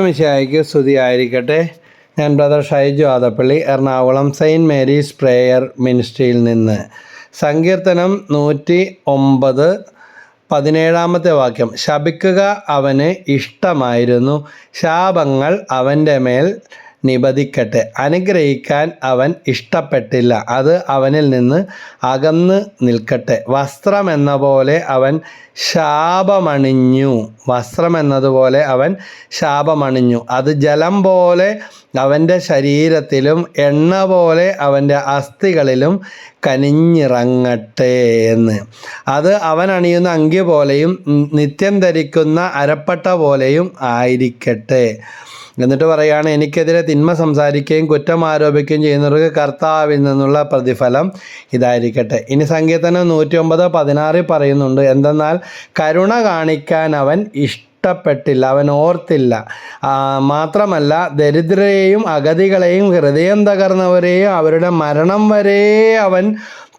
മിശായിക്ക് സ്തുതി ആയിരിക്കട്ടെ ഞാൻ brother Shaiju Adappally Ernakulam saint Mary's prayer മിനിസ്ട്രിയിൽ നിന്ന്. സങ്കീർത്തനം നൂറ്റി ഒമ്പത് പതിനേഴാമത്തെ വാക്യം. ശപിക്കുക അവന് ഇഷ്ടമായിരുന്നു. ശാപങ്ങൾ അവന്റെ മേൽ നിബദിക്കട്ടെ. അനുഗ്രഹിക്കാൻ അവൻ ഇഷ്ടപ്പെട്ടില്ല. അത് അവനിൽ നിന്ന് അകന്ന് നിൽക്കട്ടെ. വസ്ത്രം എന്ന പോലെ അവൻ ശാപമണിഞ്ഞു. വസ്ത്രം എന്നതുപോലെ അവൻ ശാപമണിഞ്ഞു. അത് ജലം പോലെ അവന്റെ ശരീരത്തിലും എണ്ണ പോലെ അവന്റെ അസ്ഥികളിലും കനിഞ്ഞിറങ്ങട്ടെ എന്ന്. അത് അവൻ അണിയുന്ന അങ്കി പോലെയും നിത്യം ധരിക്കുന്ന അരപ്പട്ട പോലെയും ആയിരിക്കട്ടെ. എന്നിട്ട് പറയുകയാണ് എനിക്കെതിരെ തിന്മ സംസാരിക്കുകയും കുറ്റം ആരോപിക്കുകയും ചെയ്യുന്നവർക്ക് കർത്താവിൽ നിന്നുള്ള പ്രതിഫലം ഇതായിരിക്കട്ടെ. ഇനി സങ്കീർത്തനം നൂറ്റി ഒമ്പത് പതിനാറിൽ പറയുന്നുണ്ട് എന്തെന്നാൽ കരുണ കാണിക്കാൻ അവൻ ഇഷ്ടപ്പെട്ടില്ല അവൻ ഓർത്തില്ല. മാത്രമല്ല ദരിദ്രരെയും അഗതികളെയും ഹൃദയം തകർന്നവരെയും അവരുടെ മരണം വരെ അവൻ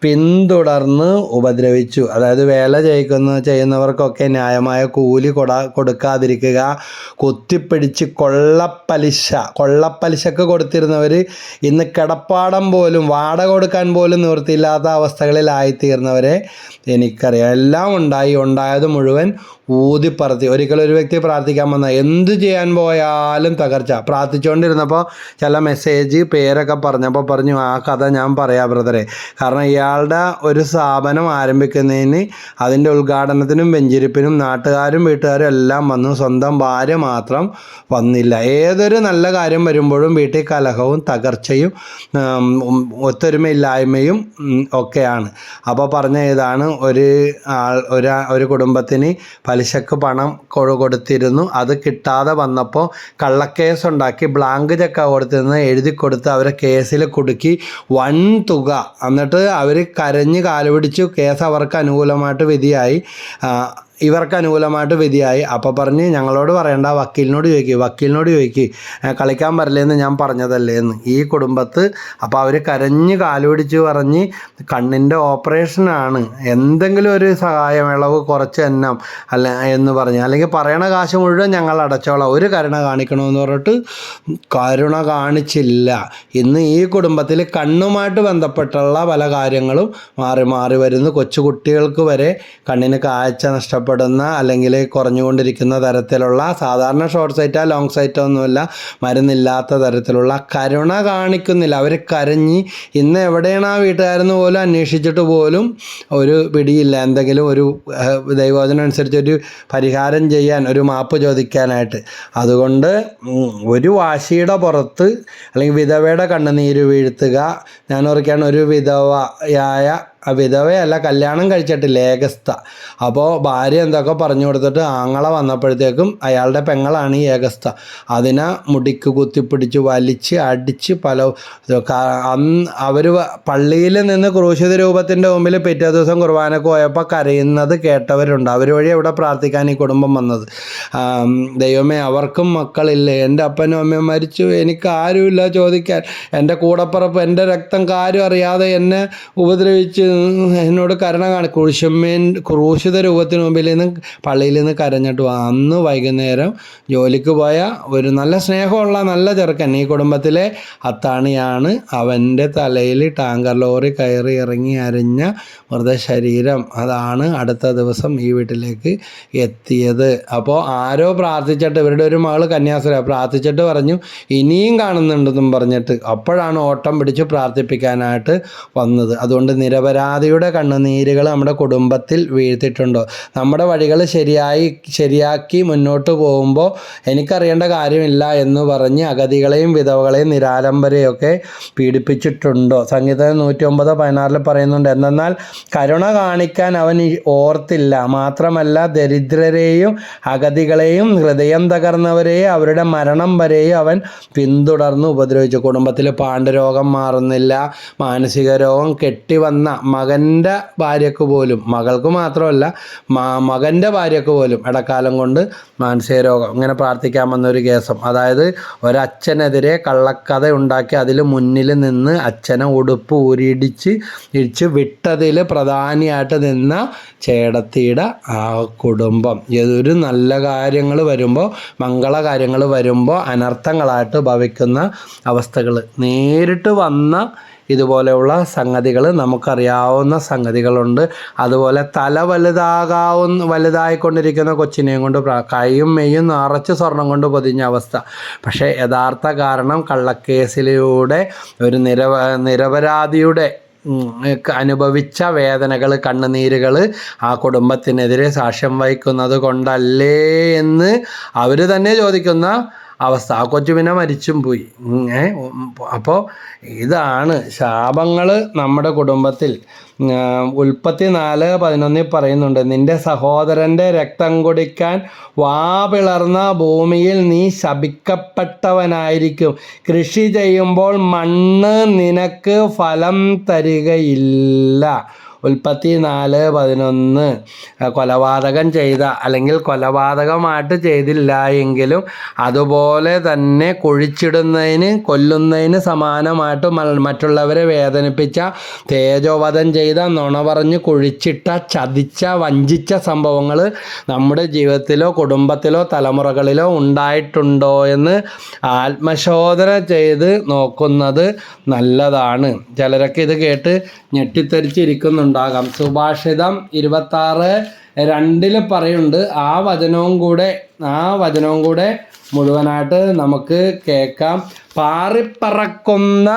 പിന്തുടർന്ന് ഉപദ്രവിച്ചു. അതായത് വേല ചെയ്യിക്കുന്ന ചെയ്യുന്നവർക്കൊക്കെ ന്യായമായ കൂലി കൊട കൊടുക്കാതിരിക്കുക കുത്തിപ്പിടിച്ച് കൊള്ളപ്പലിശ. കൊള്ളപ്പലിശക്ക് കൊടുത്തിരുന്നവർ ഇന്ന് കിടപ്പാടം പോലും വാടക കൊടുക്കാൻ പോലും നിവൃത്തിയില്ലാത്ത അവസ്ഥകളിലായിത്തീർന്നവരെ എനിക്കറിയാം. എല്ലാം ഉണ്ടായി. ഉണ്ടായത് മുഴുവൻ ഊതിപ്പറത്തി ഒരിക്കലും ഒരു വ്യക്തി പ്രാർത്ഥിക്കാൻ വന്ന എന്ത് ചെയ്യാൻ പോയാലും തകർച്ച. പ്രാർത്ഥിച്ചുകൊണ്ടിരുന്നപ്പോൾ ചില മെസ്സേജ് പേരൊക്കെ പറഞ്ഞപ്പോൾ പറഞ്ഞു ആ കഥ ഞാൻ പറയാം ബ്രദറെ കാരണം ഇയാളുടെ ഒരു സ്ഥാപനം ആരംഭിക്കുന്നതിന് അതിന്റെ ഉദ്ഘാടനത്തിനും വെഞ്ചിരിപ്പിനും നാട്ടുകാരും വീട്ടുകാരും എല്ലാം വന്നു. സ്വന്തം ഭാര്യ മാത്രം വന്നില്ല. ഏതൊരു നല്ല കാര്യം വരുമ്പോഴും വീട്ടിൽ കലഹവും തകർച്ചയും ഒത്തൊരുമയില്ലായ്മയും ഒക്കെയാണ്. അപ്പോൾ പറഞ്ഞ ഇതാണ് ഒരു ആൾ ഒരു ഒരു കുടുംബത്തിന് പലിശക്ക് പണം കൊടുത്തിരുന്നു. അത് കിട്ടാതെ വന്നപ്പോൾ കള്ളക്കേസ് ഉണ്ടാക്കി ബ്ലാങ്ക് ചെക്ക കൊടുത്തിരുന്ന്. എഴുതി കൊടുത്ത് അവരെ കേസിൽ കുടുക്കി വൻ തുക എന്നിട്ട് അവർ കരഞ്ഞ് കാലുപിടിച്ചു കേസ് അവർക്ക് അനുകൂലമായിട്ട് വിധിയായി. ഇവർക്ക് അനുകൂലമായിട്ട് വിധിയായി. അപ്പോൾ പറഞ്ഞ് ഞങ്ങളോട് പറയണ്ട വക്കീലിനോട് ചോദിക്കുക വക്കീലിനോട് ചോദിക്കുക കളിക്കാൻ പറ്റില്ലെന്ന് ഞാൻ പറഞ്ഞതല്ലേ എന്ന്. ഈ കുടുംബത്ത് അപ്പോൾ അവർ കരഞ്ഞ് കാലുപിടിച്ച് പറഞ്ഞ് കണ്ണിന്റെ ഓപ്പറേഷനാണ് എന്തെങ്കിലും ഒരു സഹായം ഇളവ് കുറച്ച് എന്നം അല്ല എന്ന് പറഞ്ഞ്. അല്ലെങ്കിൽ പറയണ കാശ് മുഴുവൻ ഞങ്ങൾ അടച്ചോളാം. ഒരു കരുണ കാണിക്കണമെന്ന് പറഞ്ഞിട്ട് കരുണ കാണിച്ചില്ല. ഇന്ന് ഈ കുടുംബത്തിൽ കണ്ണുമായിട്ട് ബന്ധപ്പെട്ടുള്ള പല കാര്യങ്ങളും മാറി മാറി വരുന്നു. കൊച്ചു കുട്ടികൾക്ക് വരെ കണ്ണിന് കാഴ്ച നഷ്ടപ്പെടുന്ന അല്ലെങ്കിൽ കുറഞ്ഞുകൊണ്ടിരിക്കുന്ന തരത്തിലുള്ള സാധാരണ ഷോർട്ട് സൈറ്റോ ലോങ് സൈറ്റോ ഒന്നുമില്ല മരുന്നില്ലാത്ത തരത്തിലുള്ള കരുണ കാണിക്കുന്നില്ല. അവർ കരഞ്ഞ് ഇന്ന് എവിടെയാണ് ആ വീട്ടുകാരെന്ന് പോലും അന്വേഷിച്ചിട്ട് പോലും ഒരു പിടിയില്ല. എന്തെങ്കിലും ഒരു ദൈവവചനം അനുസരിച്ച് ഒരു പരിഹാരം ചെയ്യാൻ ഒരു മാപ്പ് ചോദിക്കാനായിട്ട്. അതുകൊണ്ട് ഒരു വാശിയുടെ പുറത്ത് അല്ലെങ്കിൽ വിധവയുടെ കണ്ണുനീര് വീഴ്ത്തുക ഞാൻ ഓർക്കുകയാണ് ഒരു വിധവയായ വിധവയല്ല കല്യാണം കഴിച്ചിട്ട് ഏകസ്ഥ അപ്പോൾ ഭാര്യ എന്തൊക്കെ പറഞ്ഞു കൊടുത്തിട്ട് ആങ്ങളെ വന്നപ്പോഴത്തേക്കും അയാളുടെ പെങ്ങളാണ് ഈ ഏകസ്ഥ. അതിനെ മുടിക്ക് കുത്തിപ്പിടിച്ച് വലിച്ച് അടിച്ച് പല അന്ന് അവർ പള്ളിയിൽ നിന്ന് ക്രൂശിത രൂപത്തിന്റെ മുമ്പിൽ പിറ്റേ ദിവസം കുർബാനക്ക് പോയപ്പോൾ കരയുന്നത് കേട്ടവരുണ്ട്. അവർ വഴി ഇവിടെ പ്രാർത്ഥിക്കാൻ ഈ കുടുംബം വന്നത്? ദൈവമേ അവർക്കും മക്കളില്ലേ? എന്റെ അപ്പനും അമ്മയും മരിച്ചു. എനിക്ക് ആരുമില്ല ചോദിക്കാൻ. എന്റെ കൂടപ്പുറപ്പ് എന്റെ രക്തം കാര്യം അറിയാതെ എന്നെ ഉപദ്രവിച്ച് എന്നോട് കരുണ കാണി. കുരിശമ്മേൻ ക്രൂശിത രൂപത്തിന് മുമ്പിൽ നിന്ന് പള്ളിയിൽ നിന്ന് കരഞ്ഞിട്ട്. അന്ന് വൈകുന്നേരം ജോലിക്ക് പോയ ഒരു നല്ല സ്നേഹമുള്ള നല്ല ചെറുക്കൻ ഈ കുടുംബത്തിലെ അത്താണിയാണ്. അവന്റെ തലയിൽ ടാങ്കർ ലോറി കയറി ഇറങ്ങി അരിഞ്ഞ മൃതശരീരം. അതാണ് അടുത്ത ദിവസം ഈ വീട്ടിലേക്ക് എത്തിയത്. അപ്പോൾ ആരോ പ്രാർത്ഥിച്ചിട്ട് ഇവരുടെ ഒരു മകൾ കന്യാസുര പ്രാർത്ഥിച്ചിട്ട് പറഞ്ഞു ഇനിയും കാണുന്നുണ്ടെന്നും പറഞ്ഞിട്ട്. അപ്പോഴാണ് ഓട്ടം പിടിച്ച് പ്രാർത്ഥിപ്പിക്കാനായിട്ട് വന്നത്. അതുകൊണ്ട് നിരപരാധിയുടെ കണ്ണുനീരുകൾ നമ്മുടെ കുടുംബത്തിൽ വീഴ്ത്തിട്ടുണ്ടോ നമ്മുടെ വഴികൾ ശരിയായി ശരിയാക്കി മുന്നോട്ട് പോകുമ്പോൾ എനിക്കറിയേണ്ട കാര്യമില്ല എന്ന് പറഞ്ഞ് അഗതികളെയും വിധവകളെയും നിരാലംബരെയൊക്കെ പീഡിപ്പിച്ചിട്ടുണ്ടോ? സംഗീതം നൂറ്റി ഒമ്പത് പതിനാറിൽ പറയുന്നുണ്ട് എന്നാൽ കരുണ കാണിക്കാൻ അവൻ ഓർത്തില്ല. മാത്രമല്ല ദരിദ്രരെയും അഗതികളെയും ഹൃദയം തകർന്നവരെയും അവരുടെ മരണം വരെയും അവൻ പിന്തുടർന്ന് ഉപദ്രവിച്ചു. കുടുംബത്തിൽ പാണ്ഡരോഗം മാറുന്നില്ല. മാനസിക രോഗം കെട്ടിവന്ന മകന്റെ ഭാര്യക്ക് പോലും മകൾക്ക് മാത്രമല്ല മകന്റെ ഭാര്യക്ക് പോലും ഇടക്കാലം കൊണ്ട് മാനസിക രോഗം ഇങ്ങനെ പ്രാർത്ഥിക്കാൻ വന്നൊരു കേസം. അതായത് ഒരച്ഛനെതിരെ കള്ളക്കഥ ഉണ്ടാക്കി അതിൽ മുന്നിൽ നിന്ന് അച്ഛനെ ഉടുപ്പ് ഊരിയിടിച്ച് ഇടിച്ച് വിട്ടതിൽ പ്രധാനിയായിട്ട് നിന്ന ചേടത്തിയുടെ ആ കുടുംബം. ഏതൊരു നല്ല കാര്യങ്ങൾ വരുമ്പോൾ മംഗള കാര്യങ്ങൾ വരുമ്പോൾ അനർത്ഥങ്ങളായിട്ട് ഭവിക്കുന്ന അവസ്ഥകൾ. നേരിട്ട് വന്ന ഇതുപോലെയുള്ള സംഗതികൾ നമുക്കറിയാവുന്ന സംഗതികളുണ്ട്. അതുപോലെ തല വലുതാകാവുന്ന വലുതായിക്കൊണ്ടിരിക്കുന്ന കൊച്ചിനെയും കൊണ്ട് കൈയും മെയ്യും നിറച്ച് സ്വർണം കൊണ്ട് പൊതിഞ്ഞ അവസ്ഥ. പക്ഷേ യഥാർത്ഥ കാരണം കള്ളക്കേസിലൂടെ ഒരു നിരവ നിരപരാധിയുടെ അനുഭവിച്ച വേദനകൾ കണ്ണുനീരുകൾ ആ കുടുംബത്തിനെതിരെ സാക്ഷ്യം വഹിക്കുന്നത് കൊണ്ടല്ലേ എന്ന് അവർ തന്നെ ചോദിക്കുന്ന അവസ്ഥ. ആ കൊച്ചു പിന്നെ മരിച്ചും പോയി. അപ്പോൾ ഇതാണ് ശാപങ്ങൾ നമ്മുടെ കുടുംബത്തിൽ. ഉൽപ്പത്തി നാല് പതിനൊന്നിൽ പറയുന്നുണ്ട് നിന്റെ സഹോദരന്റെ രക്തം കുടിക്കാൻ വാ പിളർന്ന ഭൂമിയിൽ നീ ശപിക്കപ്പെട്ടവനായിരിക്കും. കൃഷി ചെയ്യുമ്പോൾ മണ്ണ് നിനക്ക് ഫലം തരികയില്ല. ഉൽപ്പത്തി നാല് പതിനൊന്ന് കൊലപാതകം ചെയ്ത അല്ലെങ്കിൽ കൊലപാതകമായിട്ട് ചെയ്തില്ല എങ്കിലും അതുപോലെ തന്നെ കുഴിച്ചിടുന്നതിന് കൊല്ലുന്നതിന് സമാനമായിട്ട് മറ്റുള്ളവരെ വേദനിപ്പിച്ച തേജോവധം ചെയ്ത നുണ പറഞ്ഞ് കുഴിച്ചിട്ട ചതിച്ച വഞ്ചിച്ച സംഭവങ്ങൾ നമ്മുടെ ജീവിതത്തിലോ കുടുംബത്തിലോ തലമുറകളിലോ ഉണ്ടായിട്ടുണ്ടോ എന്ന് ആത്മശോധന ചെയ്ത് നോക്കുന്നത് നല്ലതാണ്. ചിലരൊക്കെ ഇത് കേട്ട് ഞെട്ടിത്തെറിച്ചിരിക്കുന്നുണ്ടാകാം സുഭാഷിതം ഇരുപത്താറ് രണ്ടിൽ പറയുന്നുണ്ട് ആ വചനവും കൂടെ ആ വചനവും കൂടെ മുഴുവനായിട്ട് നമുക്ക് കേൾക്കാം. പാറിപ്പറക്കുന്ന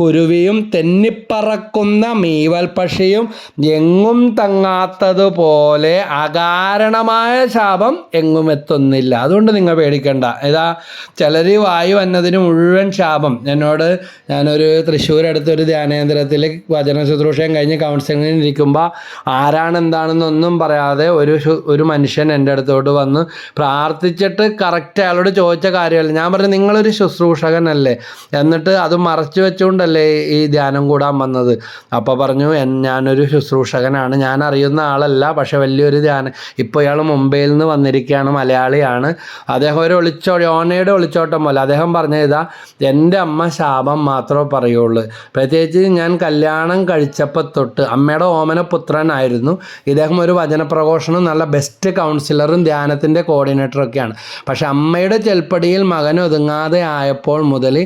കുരുവിയും തെന്നിപ്പറക്കുന്ന മീവൽ പക്ഷിയും എങ്ങും തങ്ങാത്തതുപോലെ അകാരണമായ ശാപം എങ്ങും എത്തുന്നില്ല. അതുകൊണ്ട് നിങ്ങൾ പേടിക്കണ്ട. ഇതാ ചിലർ വായു വന്നതിന് മുഴുവൻ ശാപം. എന്നോട് ഞാനൊരു തൃശ്ശൂർ അടുത്തൊരു ധ്യാനേന്ദ്രത്തിൽ വചന ശുശ്രൂഷയും കഴിഞ്ഞ് കൗൺസിലിങ്ങിന് ഇരിക്കുമ്പോൾ ആരാണ് എന്താണെന്നൊന്നും പറയാതെ ഒരു ഒരു മനുഷ്യൻ എന്റെ അടുത്തോട്ട് വന്ന് പ്രാർത്ഥിച്ചിട്ട് കറക്റ്റ് അയാളോട് ചോദിച്ച കാര്യമല്ല. ഞാൻ പറഞ്ഞു നിങ്ങളൊരു ശുശ്രൂഷകനല്ലേ? എന്നിട്ട് അത് മറച്ചു വെച്ചുകൊണ്ടല്ലേ ഈ ധ്യാനം കൂടാൻ വന്നത്? അപ്പോൾ പറഞ്ഞു "എൻ- ഞാനൊരു ശുശ്രൂഷകനാണ്. ഞാൻ അറിയുന്ന ആളല്ല പക്ഷെ വലിയൊരു ധ്യാനം ഇപ്പോൾ ഇയാൾ മുംബൈയിൽ നിന്ന് വന്നിരിക്കുകയാണ് മലയാളിയാണ്. അദ്ദേഹം ഒരു ഒളിച്ചോ യോനയുടെ ഒളിച്ചോട്ടം പോലെ. അദ്ദേഹം പറഞ്ഞ ഇതാ എന്റെ അമ്മ ശാപം മാത്രമേ പറയുള്ളൂ. പ്രത്യേകിച്ച് ഞാൻ കല്യാണം കഴിച്ചപ്പോൾ തൊട്ട് അമ്മയുടെ ഓമന പുത്രനായിരുന്നു ഇദ്ദേഹം ഒരു വചനപ്രഘോഷണം നല്ല ബെസ്റ്റ് കൗൺസിലറും ധ്യാനത്തിന്റെ കോർഡിനേറ്ററൊക്കെയാണ് പക്ഷെ അമ്മയുടെ ചെൽപ്പടിയിൽ മകൻ ഒതുങ്ങാതെ ആയപ്പോൾ മുതൽ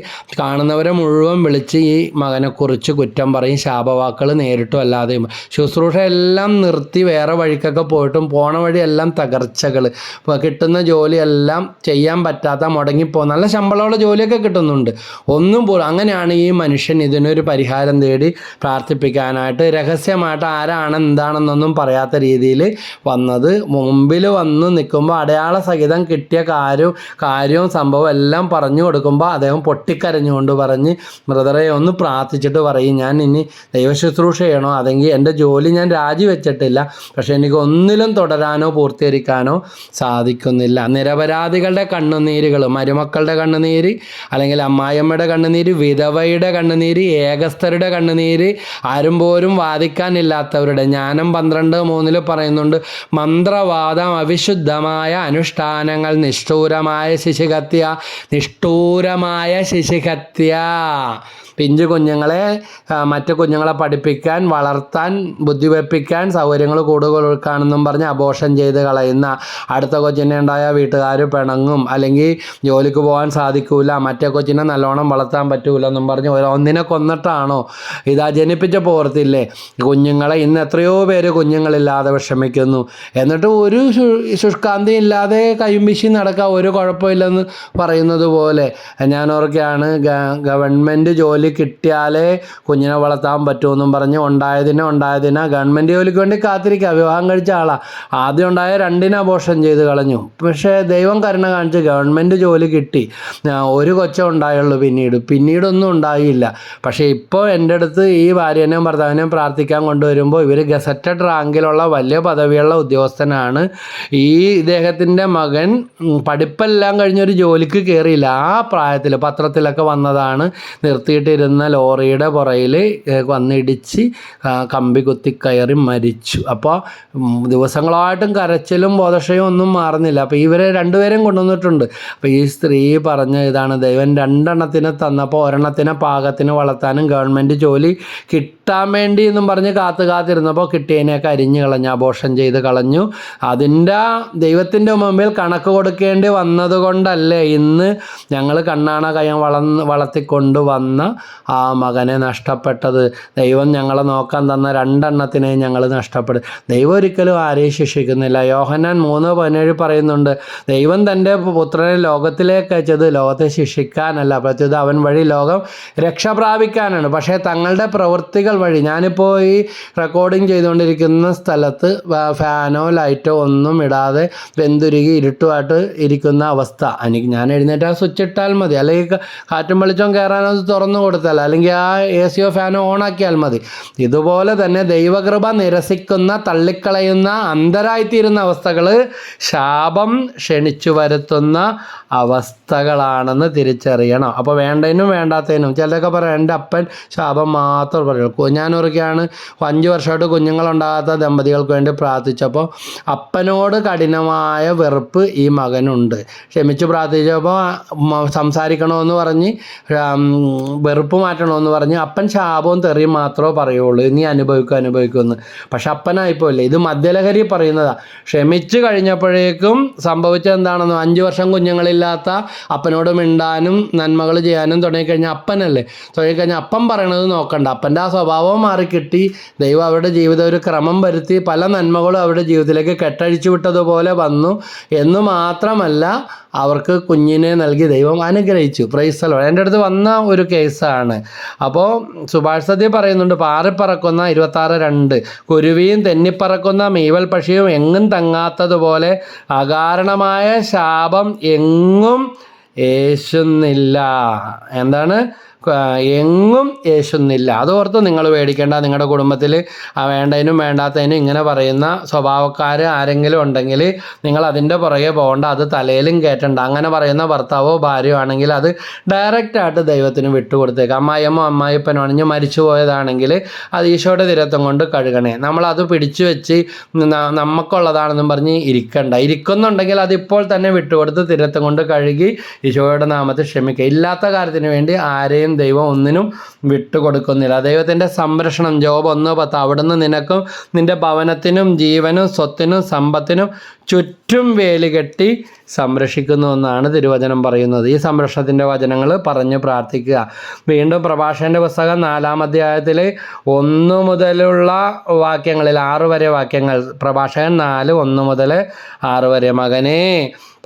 കാണുന്നവരെ മുഴുവൻ വിളിച്ച് ഈ മകനെക്കുറിച്ച് കുറ്റം പറയും ശാപവാക്കൾ നേരിട്ടും അല്ലാതെയും. ശുശ്രൂഷ എല്ലാം നിർത്തി വേറെ വഴിക്കൊക്കെ പോയിട്ടും പോണ വഴിയെല്ലാം തകർച്ചകൾ ഇപ്പോൾ കിട്ടുന്ന ജോലിയെല്ലാം ചെയ്യാൻ പറ്റാത്ത മുടങ്ങിപ്പോ നല്ല ശമ്പളമുള്ള ജോലിയൊക്കെ കിട്ടുന്നുണ്ട്. ഒന്നും പോലും അങ്ങനെയാണ് ഈ മനുഷ്യൻ ഇതിനൊരു പരിഹാരം തേടി പ്രാർത്ഥിപ്പിക്കാനായിട്ട് രഹസ്യമായിട്ട് ആരാണ് എന്താണെന്നൊന്നും പറയാത്ത രീതിയിൽ വന്നത്. മുമ്പിൽ വന്ന് നിൽക്കുമ്പോൾ അടയാള സഹിതം കിട്ടിയ കാര്യവും കാര്യവും സംഭവം എല്ലാം പറഞ്ഞു കൊടുക്കുമ്പോൾ അദ്ദേഹം പൊട്ടിക്കരഞ്ഞുകൊണ്ട് പറഞ്ഞ് ബ്രദറെ ഒന്ന് പ്രാർത്ഥിച്ചിട്ട് പറയും ഞാൻ ഇനി ദൈവശുശ്രൂഷ ചെയ്യണോ അതെങ്കിൽ എന്റെ ജോലി ഞാൻ രാജിവെച്ചിട്ടില്ല. പക്ഷേ എനിക്ക് ഒന്നിലും തുടരാനോ പൂർത്തീകരിക്കാനോ സാധിക്കുന്നില്ല. നിരപരാധികളുടെ കണ്ണുനീരുകൾ മരുമക്കളുടെ കണ്ണുനീര് അല്ലെങ്കിൽ അമ്മായിയമ്മയുടെ കണ്ണുനീര് വിധവയുടെ കണ്ണുനീര് ഏകസ്ഥരുടെ കണ്ണുനീര് ആരും പോലും വാദിക്കാനില്ലാത്തവരുടെ. ജ്ഞാനം പന്ത്രണ്ട് മൂന്നിൽ പറയുന്നുണ്ട് മന്ത്രവാദം അവിശുദ്ധമായ അനുഷ്ഠാനങ്ങൾ നിഷ്ഠൂരമായ ശിശുഹത്യ നിഷ്ഠൂരമായ ശിശുഹത്യ. പിഞ്ചു കുഞ്ഞുങ്ങളെ മറ്റു കുഞ്ഞുങ്ങളെ പഠിപ്പിക്കാൻ വളർത്താൻ ബുദ്ധിവെപ്പിക്കാൻ സൗകര്യങ്ങൾ കൂടുതൽ കാണുന്നും പറഞ്ഞ് അബോഷൻ ചെയ്ത് കളയുന്ന അടുത്ത കൊച്ചിനെ ഉണ്ടായ വീട്ടുകാർ പിണങ്ങും. അല്ലെങ്കിൽ ജോലിക്ക് പോകാൻ സാധിക്കൂല മറ്റേ കൊച്ചിനെ നല്ലോണം വളർത്താൻ പറ്റൂല എന്നും പറഞ്ഞ് ഒന്നിനെ കൊന്നിട്ടാണോ ഇതാ ജനിപ്പിച്ച പോർത്തില്ലേ? കുഞ്ഞുങ്ങളെ ഇന്ന് എത്രയോ പേര് കുഞ്ഞുങ്ങളില്ലാതെ വിഷമിക്കുന്നു. എന്നിട്ട് ഒരു ശുഷ്കാന്തി ഇല്ലാതെ കൈമ്പിശി നടക്കുക ഒരു കുഴപ്പമില്ലെന്ന് പറയുന്നത് പോലെ. ഞാൻ ഓർക്കുകയാണ് ഗവൺമെന്റ് ജോലി കിട്ടിയാലേ കുഞ്ഞിനെ വളർത്താൻ പറ്റുമെന്നും പറഞ്ഞ് ഉണ്ടായതിനെ ഉണ്ടായതിനാ ഗവൺമെന്റ് ജോലിക്ക് വേണ്ടി കാത്തിരിക്കുക. വിവാഹം കഴിച്ച ആളാണ് ആദ്യം ഉണ്ടായ രണ്ടിനെ അബോഷം ചെയ്ത് കളഞ്ഞു. പക്ഷേ ദൈവം കരുണ കാണിച്ച് ഗവൺമെന്റ് ജോലി കിട്ടി. ഒരു കൊച്ചം ഉണ്ടായുള്ളൂ പിന്നീട്. പിന്നീടൊന്നും ഉണ്ടായില്ല. പക്ഷേ ഇപ്പോൾ എന്റെ അടുത്ത് ഈ ഭാര്യനെയും ഭർത്താവിനെയും പ്രാർത്ഥിക്കാൻ കൊണ്ടുവരുമ്പോൾ ഇവർ ഗസറ്റഡ് റാങ്കിലുള്ള വലിയ പദവിയുള്ള ഉദ്യോഗസ്ഥനാണ്. ഈ ഇദ്ദേഹത്തിന്റെ മകൻ പഠിപ്പെല്ലാം കഴിഞ്ഞൊരു ജോലിക്ക് കയറിയില്ല. ആ പ്രായത്തിൽ പത്രത്തിലൊക്കെ വന്നതാണ്. നിർത്തിയിട്ടിരുന്നു വരുന്ന ലോറിയുടെ പുറയിൽ വന്നിടിച്ച് കമ്പി കുത്തി കയറി മരിച്ചു. അപ്പോൾ ദിവസങ്ങളായിട്ടും കരച്ചിലും ബോധക്ഷയും ഒന്നും മാറുന്നില്ല. അപ്പോൾ ഇവരെ രണ്ടുപേരെയും കൊണ്ടുവന്നിട്ടുണ്ട്. അപ്പോൾ ഈ സ്ത്രീ പറഞ്ഞ ഇതാണ് ദൈവം രണ്ടെണ്ണത്തിന് തന്നപ്പോൾ ഒരെണ്ണത്തിനെ പാകത്തിന് വളർത്താനും ഗവൺമെന്റ് ജോലി കിട്ടാൻ വേണ്ടി എന്നും പറഞ്ഞ് കാത്തു കാത്തിരുന്നപ്പോൾ കിട്ടിയതിനെയൊക്കെ അരിഞ്ഞു കളഞ്ഞു ആഘോഷം ചെയ്ത് കളഞ്ഞു. അതിന്റെ ദൈവത്തിന്റെ മുമ്പിൽ കണക്ക് കൊടുക്കേണ്ടി വന്നതുകൊണ്ടല്ലേ ഇന്ന് ഞങ്ങൾ കണ്ണാണ കയം വളർന്ന് വളർത്തിക്കൊണ്ട് വന്ന ആ മകനെ നഷ്ടപ്പെട്ടത്. ദൈവം ഞങ്ങളെ നോക്കാൻ തന്ന രണ്ടെണ്ണത്തിനെ ഞങ്ങൾ നഷ്ടപ്പെടും. ദൈവം ഒരിക്കലും ആരെയും ശിക്ഷിക്കുന്നില്ല. യോഹന്നാൻ മൂന്ന് പതിനേഴ് പറയുന്നുണ്ട് ദൈവം തന്റെ പുത്രനെ ലോകത്തിലേക്ക് അയച്ചത് ലോകത്തെ ശിക്ഷിക്കാനല്ല. പ്രത്യേകത അവൻ വഴി ലോകം രക്ഷ പ്രാപിക്കാനാണ് പക്ഷേ തങ്ങളുടെ പ്രവൃത്തികൾ വഴി ഞാനിപ്പോൾ ഈ റെക്കോർഡിങ് ചെയ്തുകൊണ്ടിരിക്കുന്ന സ്ഥലത്ത് ഫാനോ ലൈറ്റോ ഒന്നും ഇടാതെ വെന്തുരുകി ഇരുട്ടുമായിട്ട് ഇരിക്കുന്ന അവസ്ഥ. എനിക്ക് ഞാൻ എഴുന്നേറ്റ് ആ സ്വിച്ച് ഇട്ടാൽ മതി. അല്ലെങ്കിൽ കാറ്റും വെളിച്ചവും കയറാനത് തുറന്നു കൊടുത്താൽ അല്ലെങ്കിൽ ആ എ സിയോ ഫാനോ ഓണാക്കിയാൽ മതി. ഇതുപോലെ തന്നെ ദൈവകൃപ നിരസിക്കുന്ന തള്ളിക്കളയുന്ന അന്ധരായിത്തീരുന്ന അവസ്ഥകൾ ശാപം ക്ഷണിച്ചു വരുത്തുന്ന അവസ്ഥകളാണെന്ന് തിരിച്ചറിയണം. അപ്പോൾ വേണ്ടതിനും വേണ്ടാത്തതിനും ചിലരൊക്കെ പറയാം എന്റെ അപ്പൻ ശാപം മാത്രം പറയുള്ളൂ ഞാനൊരുക്കെയാണ് അഞ്ച് വർഷമായിട്ട് കുഞ്ഞുങ്ങളുണ്ടാകാത്ത ദമ്പതികൾക്ക് വേണ്ടി പ്രാർത്ഥിച്ചപ്പോൾ അപ്പനോട് കഠിനമായ വെറുപ്പ് ഈ മകനുണ്ട്. ക്ഷമിച്ച് പ്രാർത്ഥിച്ചപ്പോൾ സംസാരിക്കണമെന്ന് പറഞ്ഞ് ഉം, വെറുപ്പ് മാറ്റണമെന്ന് പറഞ്ഞ് അപ്പൻ ശാപവും തെറിയും മാത്രമേ പറയുള്ളൂ. നീ അനുഭവിക്കും അനുഭവിക്കുമെന്ന് പക്ഷെ അപ്പനായിപ്പോയില്ലേ? ഇത് മദ്യലഹരി പറയുന്നതാ. ക്ഷമിച്ച് കഴിഞ്ഞപ്പോഴേക്കും സംഭവിച്ചത് എന്താണെന്നോ? അഞ്ച് വർഷം കുഞ്ഞുങ്ങളില്ലാത്ത അപ്പനോട് മിണ്ടാനും നന്മകൾ ചെയ്യാനും തുടങ്ങിക്കഴിഞ്ഞാൽ അപ്പനല്ലേ? തുടങ്ങിക്കഴിഞ്ഞാൽ അപ്പൻ പറയണത് നോക്കണ്ട. അപ്പന്റെ ആ സ്വഭാവം മാറിക്കിട്ടി. ദൈവം അവരുടെ ജീവിതം ഒരു ക്രമം വരുത്തി പല നന്മകളും അവരുടെ ജീവിതത്തിലേക്ക് കെട്ടഴിച്ചു വിട്ടതുപോലെ വന്നു. എന്ന് മാത്രമല്ല അവർക്ക് കുഞ്ഞിനെ നൽകി ദൈവം അനുഗ്രഹിച്ചു. പ്രൈസലോ എന്റെ അടുത്ത് വന്ന ഒരു കേസാണ് അപ്പോൾ സുഭാഷ് സദ്യ പറയുന്നുണ്ട് പാറിപ്പറക്കുന്ന ഇരുപത്താറ് രണ്ട് കുരുവിയും തെന്നിപ്പറക്കുന്ന മീവൽ പക്ഷിയും എങ്ങും തങ്ങാത്തതുപോലെ അകാരണമായ ശാപം എങ്ങും ഏശുന്നില്ല. എന്താണ്? എങ്ങും യേശുന്നില്ല. അതോർത്ത് നിങ്ങൾ പേടിക്കേണ്ട. നിങ്ങളുടെ കുടുംബത്തിൽ വേണ്ടതിനും വേണ്ടാത്തതിനും ഇങ്ങനെ പറയുന്ന സ്വഭാവക്കാർ ആരെങ്കിലും ഉണ്ടെങ്കിൽ നിങ്ങൾ അതിന്റെ പുറകെ പോകണ്ട. അത് തലയിലും കയറ്റണ്ട. അങ്ങനെ പറയുന്ന ഭർത്താവോ ഭാര്യയോ ആണെങ്കിൽ അത് ഡയറക്റ്റായിട്ട് ദൈവത്തിന് വിട്ടുകൊടുത്തേക്കുക അമ്മായിയമ്മോ അമ്മായിപ്പനോ അണിഞ്ഞ് മരിച്ചു പോയതാണെങ്കിൽ അത് ഈശോയുടെ തിരത്തം കൊണ്ട് കഴുകണേ. നമ്മളത് പിടിച്ചു വെച്ച് നമുക്കുള്ളതാണെന്നും പറഞ്ഞ് ഇരിക്കണ്ട. ഇരിക്കുന്നുണ്ടെങ്കിൽ അതിപ്പോൾ തന്നെ വിട്ടുകൊടുത്ത് തിരത്തം കൊണ്ട് കഴുകി ഈശോയുടെ നാമത്തിൽ ക്ഷമിക്കുക. ഇല്ലാത്ത കാര്യത്തിന് വേണ്ടി ആരെയും ദൈവം ഒന്നിനും വിട്ടുകൊടുക്കുന്നില്ല. ദൈവത്തിന്റെ സംരക്ഷണം ജോബ് ഒന്ന് പത്ത് അവിടുന്ന് നിനക്കും നിന്റെ ഭവനത്തിനും ജീവനും സ്വത്തിനും സമ്പത്തിനും ചുറ്റും വേലുകെട്ടി കെട്ടി സംരക്ഷിക്കുന്നു എന്നാണ് തിരുവചനം പറയുന്നത്. ഈ സംരക്ഷണത്തിന്റെ വചനങ്ങൾ പറഞ്ഞ് പ്രാർത്ഥിക്കുക. വീണ്ടും പ്രഭാഷകന്റെ പുസ്തകം നാലാം അധ്യായത്തിൽ ഒന്ന് മുതലുള്ള വാക്യങ്ങളിൽ ആറ് വരെ വാക്യങ്ങൾ. പ്രഭാഷകൻ നാല് ഒന്ന് മുതൽ ആറ് വരെ. മകനെ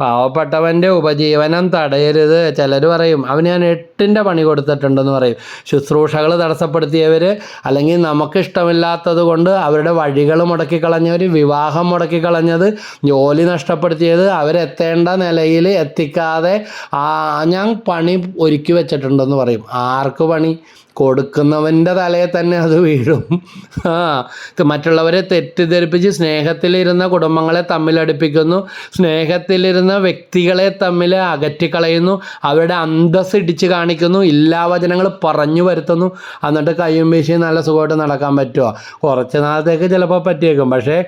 പാവപ്പെട്ടവന്റെ ഉപജീവനം തടയരുത്. ചിലർ പറയും അവന് ഞാൻ എട്ടിന്റെ പണി കൊടുത്തിട്ടുണ്ടെന്ന് പറയും. ശുശ്രൂഷകൾ തടസ്സപ്പെടുത്തിയവർ അല്ലെങ്കിൽ നമുക്കിഷ്ടമില്ലാത്തത് കൊണ്ട് അവരുടെ വഴികൾ മുടക്കിക്കളഞ്ഞവർ വിവാഹം മുടക്കിക്കളഞ്ഞത് ജോലി നഷ്ടപ്പെടുത്തിയത് അവരെത്തേണ്ട നിലയിൽ എത്തിക്കാതെ ആ ഞാൻ പണി ഒരുക്കി വെച്ചിട്ടുണ്ടെന്ന് പറയും. ആർക്ക് പണി? കൊടുക്കുന്നവന്റെ തലയെ തന്നെ അത് വീഴും. ആ മറ്റുള്ളവരെ തെറ്റിദ്ധരിപ്പിച്ച് സ്നേഹത്തിലിരുന്ന കുടുംബങ്ങളെ തമ്മിലടുപ്പിക്കുന്നു സ്നേഹത്തിലിരുന്ന വ്യക്തികളെ തമ്മിൽ അകറ്റിക്കളയുന്നു. അവരുടെ അന്തസ് ഇടിച്ച് കാണിക്കുന്നു. എല്ലാ വചനങ്ങൾ പറഞ്ഞു വരുത്തുന്നു. എന്നിട്ട് കയ്യും വീശി നല്ല സുഖമായിട്ട് നടക്കാൻ പറ്റുമോ? കുറച്ച് നാളത്തേക്ക് ചിലപ്പോൾ പറ്റിയേക്കും. പക്ഷേ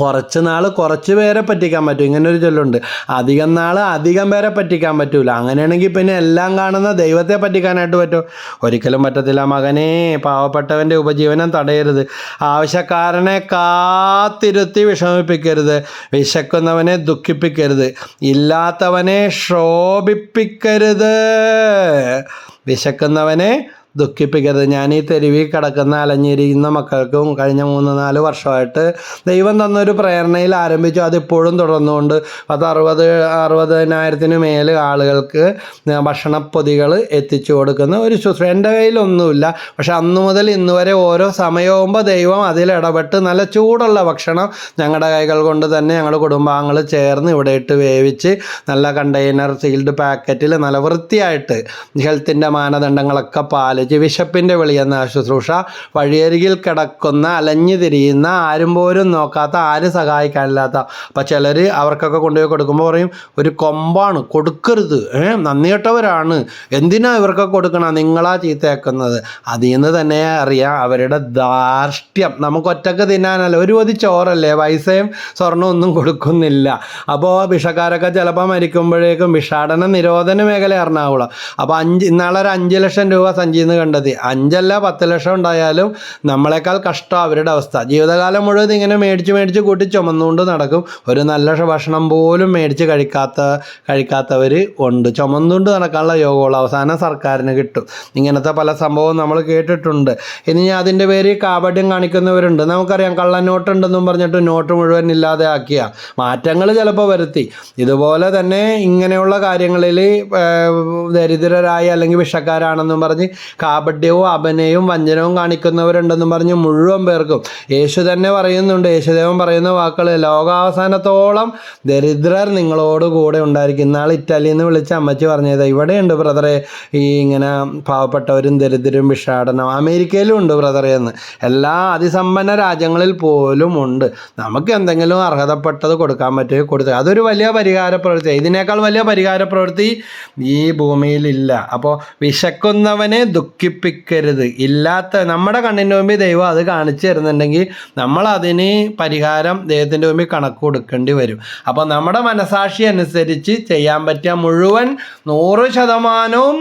കുറച്ച് നാൾ കുറച്ച് പേരെ പറ്റിക്കാൻ പറ്റും. ഇങ്ങനെ ഒരു ചൊല്ലുണ്ട്. അധികം നാൾ അധികം പേരെ പറ്റിക്കാൻ പറ്റൂല. അങ്ങനെയാണെങ്കിൽ പിന്നെ എല്ലാം കാണുന്ന ദൈവത്തെ പറ്റിക്കാനായിട്ട് പറ്റും. ഒരിക്കലും പറ്റത്തില്ല മകനെ പാവപ്പെട്ടവന്റെ ഉപജീവനം തടയരുത്. ആവശ്യക്കാരനെ കാത്തിരുത്തി വിഷമിപ്പിക്കരുത്. വിശക്കുന്നവനെ ദുഃഖിപ്പിക്കരുത്. ഇല്ലാത്തവനെ ശോഭിപ്പിക്കരുത്. വിശക്കുന്നവനെ ദുഃഖിപ്പിക്കരുത്. ഞാൻ ഈ തെരുവിൽ കിടക്കുന്ന അലഞ്ഞിരിക്കുന്ന മക്കൾക്കും കഴിഞ്ഞ മൂന്ന് നാല് വർഷമായിട്ട് ദൈവം തന്നൊരു പ്രേരണയിൽ ആരംഭിച്ചു. അതിപ്പോഴും തുടർന്നുകൊണ്ട് പത്ത് അറുപത് അറുപതിനായിരത്തിന് മേൽ ആളുകൾക്ക് ഭക്ഷണപ്പൊതികൾ എത്തിച്ചു കൊടുക്കുന്ന ഒരു ശുശ്രൂഷ എന്റെ കയ്യിലൊന്നുമില്ല. പക്ഷെ അന്നു മുതൽ ഇന്ന് വരെ ഓരോ സമയമാകുമ്പോൾ ദൈവം അതിലിടപെട്ട് നല്ല ചൂടുള്ള ഭക്ഷണം ഞങ്ങളുടെ കൈകൾ കൊണ്ട് തന്നെ ഞങ്ങൾ കുടുംബാംഗങ്ങൾ ചേർന്ന് ഇവിടെ ഇട്ട് വേവിച്ച് നല്ല കണ്ടെയ്നർ സീൽഡ് പാക്കറ്റിൽ നല്ല വൃത്തിയായിട്ട് ഹെൽത്തിന്റെ മാനദണ്ഡങ്ങളൊക്കെ പാലിച്ച് വിശപ്പിന്റെ വിളി എന്ന ശുശ്രൂഷ. വഴിയരികിൽ കിടക്കുന്ന അലഞ്ഞു തിരിയുന്ന ആരും പോലും നോക്കാത്ത ആരും സഹായിക്കാനില്ലാത്ത. അപ്പം ചിലർ അവർക്കൊക്കെ കൊണ്ടുപോയി കൊടുക്കുമ്പോൾ പറയും ഒരു കൊമ്പാണ് കൊടുക്കരുത്. ഏ നന്ദി കെട്ടവരാണ്. എന്തിനാ ഇവർക്കൊക്കെ കൊടുക്കണം? നിങ്ങളാ ചീത്തയാക്കുന്നത്. അതിൽ നിന്ന് തന്നെ അറിയാം അവരുടെ ധാർഷ്ട്യം. നമുക്ക് ഒറ്റയ്ക്ക് തിന്നാനല്ല ഒരു പൊതി ചോറല്ലേ? പൈസയും സ്വർണവും ഒന്നും കൊടുക്കുന്നില്ല. അപ്പോൾ വിഷക്കാരൊക്കെ ചിലപ്പോൾ മരിക്കുമ്പോഴേക്കും വിഷാടന നിരോധന മേഖല എറണാകുളം. അപ്പോൾ അഞ്ച് ഇന്നാളൊരു അഞ്ച് ലക്ഷം രൂപ സഞ്ചിയിൽ നിന്ന് കണ്ടെത്തി അഞ്ചല്ല പത്ത് ലക്ഷം ഉണ്ടായാലും നമ്മളെക്കാൾ കഷ്ടം അവരുടെ അവസ്ഥ. ജീവിതകാലം മുഴുവൻ ഇങ്ങനെ മേടിച്ച് മേടിച്ച് കൂട്ടി ചുമന്നുകൊണ്ട് നടക്കും. ഒരു നല്ല ഭക്ഷണം പോലും മേടിച്ച് കഴിക്കാത്ത കഴിക്കാത്തവർ ഉണ്ട്. ചുമന്നുകൊണ്ട് നടക്കാനുള്ള യോഗമുള്ള അവസാനം സർക്കാരിന് കിട്ടും. ഇങ്ങനത്തെ പല സംഭവവും നമ്മൾ കേട്ടിട്ടുണ്ട്. ഇനി അതിന്റെ പേര് കാപട്യം കാണിക്കുന്നവരുണ്ട്. നമുക്കറിയാം കള്ളനോട്ട് ഉണ്ടെന്നും പറഞ്ഞിട്ട് നോട്ട് മുഴുവൻ ഇല്ലാതെ ആക്കിയ മാറ്റങ്ങൾ ചിലപ്പോൾ വരുത്തി. ഇതുപോലെ തന്നെ ഇങ്ങനെയുള്ള കാര്യങ്ങളിൽ ദരിദ്രരായ അല്ലെങ്കിൽ വിഷക്കാരാണെന്നും പറഞ്ഞ് കാപട്യവും അഭിനയവും വഞ്ചനവും കാണിക്കുന്നവരുണ്ടെന്നും പറഞ്ഞ് മുഴുവൻ പേർക്കും യേശു തന്നെ പറയുന്നുണ്ട്. യേശുദേവൻ പറയുന്ന വാക്കുകൾ ലോകാവസാനത്തോളം ദരിദ്രർ നിങ്ങളോട് കൂടെ ഉണ്ടായിരിക്കും. ഇന്നാൾ ഇറ്റലിയിൽ നിന്ന് വിളിച്ച അമ്മച്ചി പറഞ്ഞത് ഇവിടെയുണ്ട് ബ്രദറെ ഈ ഇങ്ങനെ പാവപ്പെട്ടവരും ദരിദ്രരും വിഷാടനം അമേരിക്കയിലും ഉണ്ട് ബ്രദറെ എന്ന്. എല്ലാ അതിസമ്പന്ന രാജ്യങ്ങളിൽ പോലും ഉണ്ട്. നമുക്ക് എന്തെങ്കിലും അർഹതപ്പെട്ടത് കൊടുക്കാൻ പറ്റുക കൊടുത്ത്. അതൊരു വലിയ പരിഹാര പ്രവൃത്തി ഇതിനേക്കാൾ വലിയ പരിഹാര പ്രവൃത്തി ഈ ഭൂമിയിലില്ല അപ്പോൾ വിശക്കുന്നവനെ ദുഃഖിപ്പിക്കരുത്. ഇല്ലാത്ത നമ്മുടെ കണ്ണിന്റെ മുമ്പിൽ ദൈവം അത് കാണിച്ചു തരുന്നുണ്ടെങ്കിൽ നമ്മൾ അതിന് പരിഹാരം ദൈവത്തിന്റെ മുമ്പിൽ കണക്ക് കൊടുക്കേണ്ടി വരും. അപ്പോൾ നമ്മുടെ മനസാക്ഷി അനുസരിച്ച് ചെയ്യാൻ പറ്റിയ മുഴുവൻ നൂറ് ശതമാനവും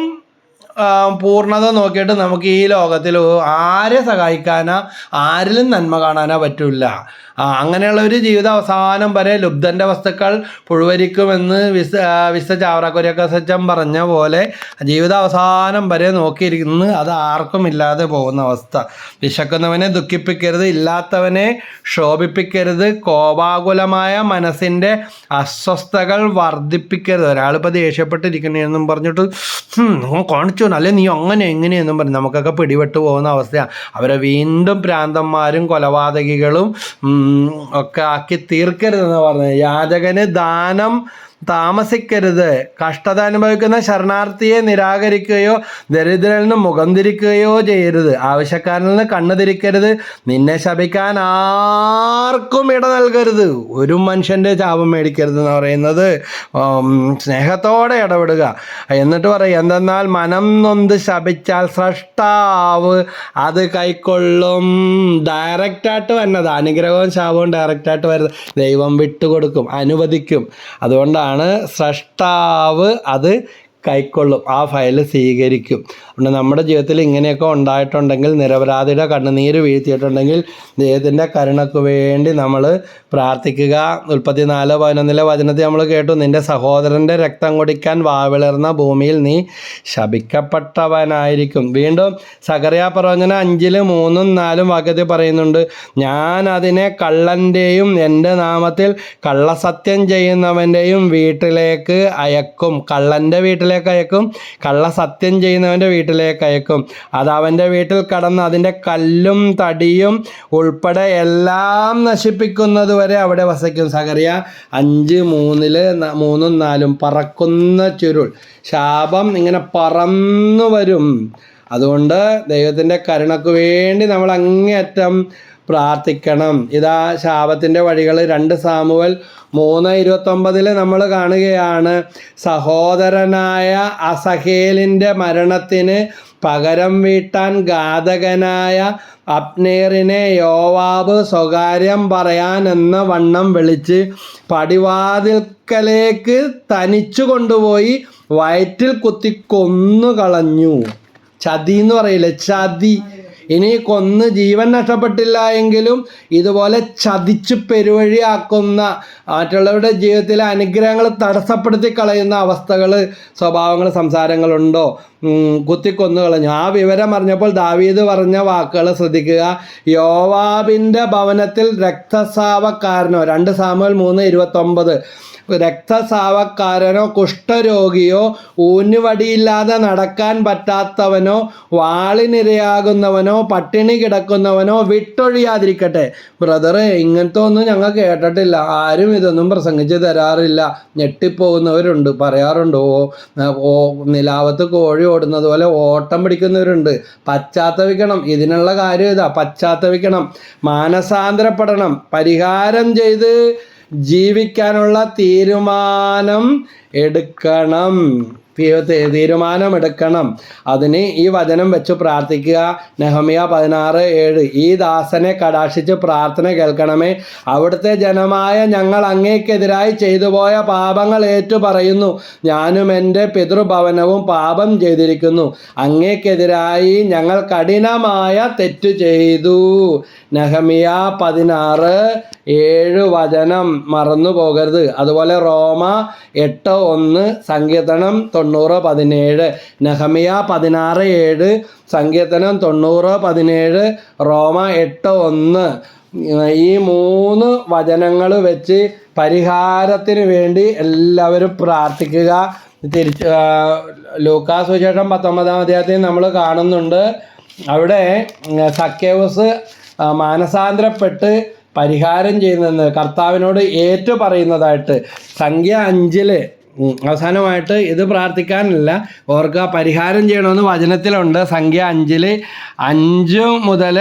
പൂർണത നോക്കിയിട്ട് നമുക്ക് ഈ ലോകത്തിൽ ആരെ സഹായിക്കാനോ ആരിലും നന്മ കാണാനോ പറ്റില്ല അങ്ങനെയുള്ള ഒരു ജീവിത അവസാനം വരെ ലുബ്ധന്റെ വസ്തുക്കൾ പുഴുവരിക്കുമെന്ന് ആ, വിശ ചാവറക്കൊരൊക്കെ സച്ചം പറഞ്ഞ പോലെ ജീവിത അവസാനം വരെ നോക്കിയിരിക്കുന്നത് അത് ആർക്കും ഇല്ലാതെ പോകുന്ന അവസ്ഥ. വിശക്കുന്നവനെ ദുഃഖിപ്പിക്കരുത് ഇല്ലാത്തവനെ ക്ഷോഭിപ്പിക്കരുത് കോപാകുലമായ മനസ്സിന്റെ അസ്വസ്ഥകൾ വർദ്ധിപ്പിക്കരുത്. ഒരാളിപ്പോൾ ദേഷ്യപ്പെട്ടിരിക്കണേന്നും പറഞ്ഞിട്ട് "ഹും, നീ അല്ലെ നീ അങ്ങനെ എങ്ങനെയെന്നും പറഞ്ഞ്. നമുക്കൊക്കെ പിടിപെട്ടു പോകുന്ന അവസ്ഥയാണ് അവരെ വീണ്ടും പ്രാന്തന്മാരും കൊലപാതകികളും ഒക്കെ ആക്കി തീർക്കരുതെന്ന് പറഞ്ഞു യാചകന് ദാനം താമസിക്കരുത്. കഷ്ടത അനുഭവിക്കുന്ന ശരണാർത്ഥിയെ നിരാകരിക്കുകയോ ദരിദ്രനിൽ നിന്ന് മുഖം തിരിക്കുകയോ ചെയ്യരുത്. ആവശ്യക്കാരിൽ നിന്ന് കണ്ണു തിരിക്കരുത്. നിന്നെ ശപിക്കാൻ ആർക്കും ഇട നൽകരുത്. ഒരു മനുഷ്യന്റെ ചാപം മേടിക്കരുത് എന്ന് പറയുന്നത് സ്നേഹത്തോടെ ഇടപെടുക. എന്നിട്ട് പറയും എന്തെന്നാൽ മനം നൊന്ത് ശപിച്ചാൽ സ്രഷ്ടാവ് അത് കൈക്കൊള്ളും. ഡയറക്റ്റായിട്ട് വരുന്നത് അനുഗ്രഹവും ശാപവും ഡയറക്റ്റായിട്ട് വരുന്നത് ദൈവം വിട്ടുകൊടുക്കും. അനുവദിക്കും. അതുകൊണ്ടാണ് സ്രഷ്ടാവ് അത് കൈക്കൊള്ളും. ആ ഫയൽ സ്വീകരിക്കും. അതുകൊണ്ട് നമ്മുടെ ജീവിതത്തിൽ ഇങ്ങനെയൊക്കെ ഉണ്ടായിട്ടുണ്ടെങ്കിൽ നിരപരാധിയുടെ കണ്ണുനീര് വീഴ്ത്തിയിട്ടുണ്ടെങ്കിൽ ദൈവത്തിന്റെ കരുണക്ക് വേണ്ടി നമ്മൾ പ്രാർത്ഥിക്കുക. മുപ്പത്തി നാല് പതിനൊന്നിലെ വചനത്തിൽ നമ്മൾ കേട്ടു നിന്റെ സഹോദരന്റെ രക്തം കുടിക്കാൻ വാവിളർന്ന ഭൂമിയിൽ നീ ശപിക്കപ്പെട്ടവനായിരിക്കും. വീണ്ടും സകറിയ പ്രവചന അഞ്ചിൽ മൂന്നും നാലും വാക്യത്തിൽ പറയുന്നുണ്ട് ഞാൻ അതിനെ കള്ളന്റെയും എന്റെ നാമത്തിൽ കള്ളസത്യം ചെയ്യുന്നവന്റെയും വീട്ടിലേക്ക് അയക്കും. കള്ളന്റെ വീട്ടിലേക്ക് അയക്കും. കള്ള സത്യം ചെയ്യുന്നവന്റെ വീട്ടിലേക്ക് അയക്കും. അത് അവന്റെ വീട്ടിൽ കടന്ന് അതിന്റെ കല്ലും തടിയും ഉൾപ്പെടെ എല്ലാം നശിപ്പിക്കുന്നത് വരെ അവിടെ വസിക്കും. സഹറിയ അഞ്ച് മൂന്നിൽ മൂന്നും നാലും പറക്കുന്ന ചുരുൾ. ശാപം ഇങ്ങനെ പറന്നു വരും. അതുകൊണ്ട് ദൈവത്തിന്റെ കരുണക്ക് വേണ്ടി നമ്മൾ അങ്ങേയറ്റം പ്രാർത്ഥിക്കണം. ഇതാ ശാപത്തിന്റെ വഴികൾ രണ്ട് സാമുവൽ മൂന്ന് ഇരുപത്തൊമ്പതിൽ നമ്മൾ കാണുകയാണ്. സഹോദരനായ അസഹേലിന്റെ മരണത്തിന് പകരം വീട്ടാൻ ഘാതകനായ അപ്നേറിനെ യോവാബ് സ്വകാര്യം പറയാൻ എന്ന വണ്ണം വിളിച്ച് പടിവാതിൽക്കലേക്ക് തനിച്ചു കൊണ്ടുപോയി വയറ്റിൽ കുത്തി കൊന്നു കളഞ്ഞു ചതി എന്ന് പറയില്ലേ? ചതി. ഇനി കൊന്ന് ജീവൻ നഷ്ടപ്പെട്ടില്ല എങ്കിലും ഇതുപോലെ ചതിച്ച് പെരുവഴിയാക്കുന്ന മറ്റുള്ളവരുടെ ജീവിതത്തിലെ അനുഗ്രഹങ്ങൾ തടസ്സപ്പെടുത്തി കളയുന്ന അവസ്ഥകൾ സ്വഭാവങ്ങൾ സംസാരങ്ങളുണ്ടോ? കുത്തിക്കൊന്നു കളഞ്ഞു ആ വിവരം അറിഞ്ഞപ്പോൾ ദാവീദ് പറഞ്ഞ വാക്കുകൾ ശ്രദ്ധിക്കുക. യോവാബിന്റെ ഭവനത്തിൽ രക്തസാവക്കാരനോ രണ്ട് സാമുവൽ മൂന്ന് ഇരുപത്തൊമ്പത്. രക്തസാവക്കാരനോ കുഷ്ഠരോഗിയോ ഊന്നുവടിയില്ലാതെ നടക്കാൻ പറ്റാത്തവനോ വാളിനിരയാകുന്നവനോ പട്ടിണി കിടക്കുന്നവനോ വിട്ടൊഴിയാതിരിക്കട്ടെ. ബ്രദറെ ഇങ്ങനത്തെ ഒന്നും ഞങ്ങൾ കേട്ടിട്ടില്ല. ആരും ഇതൊന്നും പ്രസംഗിച്ച് തരാറില്ല. ഞെട്ടിപ്പോകുന്നവരുണ്ട് പറയാറുണ്ട്. ഓ ഓ നിലാവത്ത് കോഴി ഓടുന്നത് പോലെ ഓട്ടം പിടിക്കുന്നവരുണ്ട്. പശ്ചാത്തപിക്കണം. ഇതിനുള്ള കാര്യം ഇതാ പശ്ചാത്തപിക്കണം. മാനസാന്തരപ്പെടണം. പരിഹാരം ചെയ്ത് ജീവിക്കാനുള്ള തീരുമാനം എടുക്കണം. തീരുമാനം എടുക്കണം. അതിന് ഈ വചനം വെച്ച് പ്രാർത്ഥിക്കുക. നെഹമിയ പതിനാറ് ഏഴ്. ഈ ദാസനെ കടാക്ഷിച്ച് പ്രാർത്ഥന കേൾക്കണമേ. അവിടുത്തെ ജനമായ ഞങ്ങൾ അങ്ങേക്കെതിരായി ചെയ്തു പോയ പാപങ്ങൾ ഏറ്റു പറയുന്നു ഞാനും എന്റെ പിതൃഭവനവും പാപം ചെയ്തിരിക്കുന്നു. അങ്ങേക്കെതിരായി ഞങ്ങൾ കഠിനമായ തെറ്റു ചെയ്തു. നെഹമിയ പതിനാറ് ഏഴ് വചനം മറന്നു പോകരുത്. അതുപോലെ റോമ എട്ട് ഒന്ന് സങ്കീർത്തനം തൊണ്ണൂറ് പതിനേഴ് നെഹമിയ പതിനാറ് ഏഴ് സങ്കീർത്തനം തൊണ്ണൂറ് പതിനേഴ് റോമ എട്ട് ഒന്ന്. ഈ മൂന്ന് വചനങ്ങൾ വെച്ച് പരിഹാരത്തിന് വേണ്ടി എല്ലാവരും പ്രാർത്ഥിക്കുക. തിരിച്ച് ലൂക്കാസ് വിശേഷം പത്തൊമ്പതാം അധ്യായത്തിൽ നമ്മൾ കാണുന്നുണ്ട്. അവിടെ സക്കേവസ് മാനസാന്തരപ്പെട്ട് പരിഹാരം ചെയ്യുന്നത് കർത്താവിനോട് ഏറ്റു പറയുന്നതായിട്ട് സംഖ്യ അഞ്ചിൽ അവസാനമായിട്ട് ഇത് പ്രാർത്ഥിക്കാനല്ല. ഓർക്കുക പരിഹാരം ചെയ്യണമെന്ന് വചനത്തിലുണ്ട്. സംഖ്യ അഞ്ചിൽ അഞ്ച് മുതൽ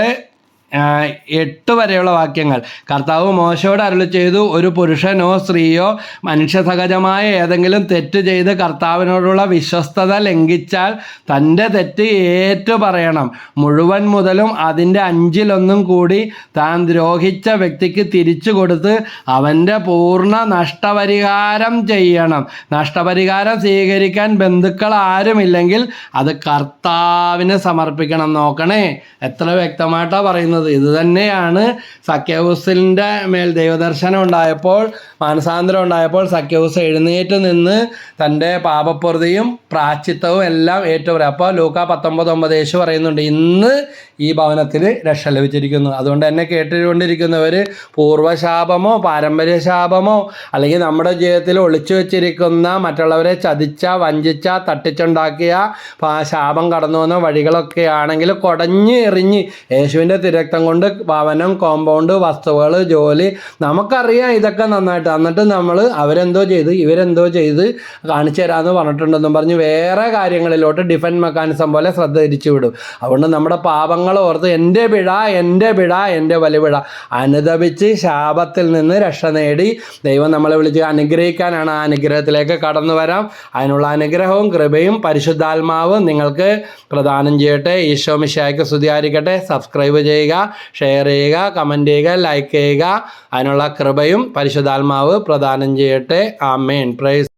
എട്ട് വരെയുള്ള വാക്യങ്ങൾ. കർത്താവ് മോശയോട് അരുളി ചെയ്തു ഒരു പുരുഷനോ സ്ത്രീയോ മനുഷ്യ സഹജമായ ഏതെങ്കിലും തെറ്റ് ചെയ്ത് കർത്താവിനോടുള്ള വിശ്വസ്തത ലംഘിച്ചാൽ തന്റെ തെറ്റ് ഏറ്റു പറയണം. മുഴുവൻ മുതലും അതിന്റെ അഞ്ചിലൊന്നും കൂടി താൻ ദ്രോഹിച്ച വ്യക്തിക്ക് തിരിച്ചു കൊടുത്ത് അവന്റെ പൂർണ നഷ്ടപരിഹാരം ചെയ്യണം. നഷ്ടപരിഹാരം സ്വീകരിക്കാൻ ബന്ധുക്കൾ ആരുമില്ലെങ്കിൽ അത് കർത്താവിന് സമർപ്പിക്കണം. നോക്കണേ എത്ര വ്യക്തമായിട്ടാണ് പറയുന്നത്? ഇത് തന്നെയാണ് സഖ്യഹൂസിന്റെ മേൽ ദൈവദർശനം ഉണ്ടായപ്പോൾ മാനസാന്തരം ഉണ്ടായപ്പോൾ സഖ്യഹൂസ് എഴുന്നേറ്റ് നിന്ന് തന്റെ പാപപ്രതിയും പ്രാച്ചിത്വവും എല്ലാം ഏറ്റവും അപ്പോൾ ലൂക്ക പത്തൊമ്പത് ഒമ്പത് യേശു പറയുന്നുണ്ട് ഇന്ന് ഈ ഭവനത്തിൽ രക്ഷ ലഭിച്ചിരിക്കുന്നു. അതുകൊണ്ട് എന്നെ കേട്ടുകൊണ്ടിരിക്കുന്നവർ പൂർവശാപമോ പാരമ്പര്യ ശാപമോ അല്ലെങ്കിൽ നമ്മുടെ ജീവിതത്തിൽ ഒളിച്ചു വെച്ചിരിക്കുന്ന മറ്റുള്ളവരെ ചതിച്ച വഞ്ചിച്ച തട്ടിച്ചുണ്ടാക്കിയ ശാപം കടന്നു വന്ന വഴികളൊക്കെ ആണെങ്കിൽ കുടഞ്ഞ് എറിഞ്ഞ് യേശുവിന്റെ തിരക്തം കൊണ്ട് ഭവനം കോമ്പൗണ്ട് വസ്തുക്കൾ ജോലി. നമുക്കറിയാം ഇതൊക്കെ നന്നായിട്ട്. എന്നിട്ട് നമ്മൾ അവരെന്തോ ചെയ്ത് ഇവരെന്തോ ചെയ്ത് കാണിച്ചു തരാമെന്ന് പറഞ്ഞിട്ടുണ്ടെന്നും പറഞ്ഞ് വേറെ കാര്യങ്ങളിലോട്ട് ഡിഫൻസ് മെക്കാനിസം പോലെ ശ്രദ്ധ തിരിച്ചു വിടും. അതുകൊണ്ട് നമ്മുടെ പാപങ്ങൾ ഓർത്ത് എന്റെ പിഴ എന്റെ പിഴ എന്റെ വലിപിഴ അനുദപിച്ച് ശാപത്തിൽ നിന്ന് രക്ഷ നേടി ദൈവം നമ്മളെ വിളിച്ച് അനുഗ്രഹിക്കാനാണ് ആ അനുഗ്രഹത്തിലേക്ക് കടന്നു വരാം. അതിനുള്ള അനുഗ്രഹവും കൃപയും പരിശുദ്ധാത്മാവും നിങ്ങൾക്ക് പ്രദാനം ചെയ്യട്ടെ. ഈശോ മിശായ്ക്ക് സ്തുതിയായിരിക്കട്ടെ. സബ്സ്ക്രൈബ് ചെയ്യുക ഷെയർ ചെയ്യുക കമന്റ് ചെയ്യുക ലൈക്ക് ചെയ്യുക. അതിനുള്ള കൃപയും പരിശുദ്ധാത്മാവ് പ്രദാനം ചെയ്യട്ടെ. ആമേൻ. പ്രൈസ്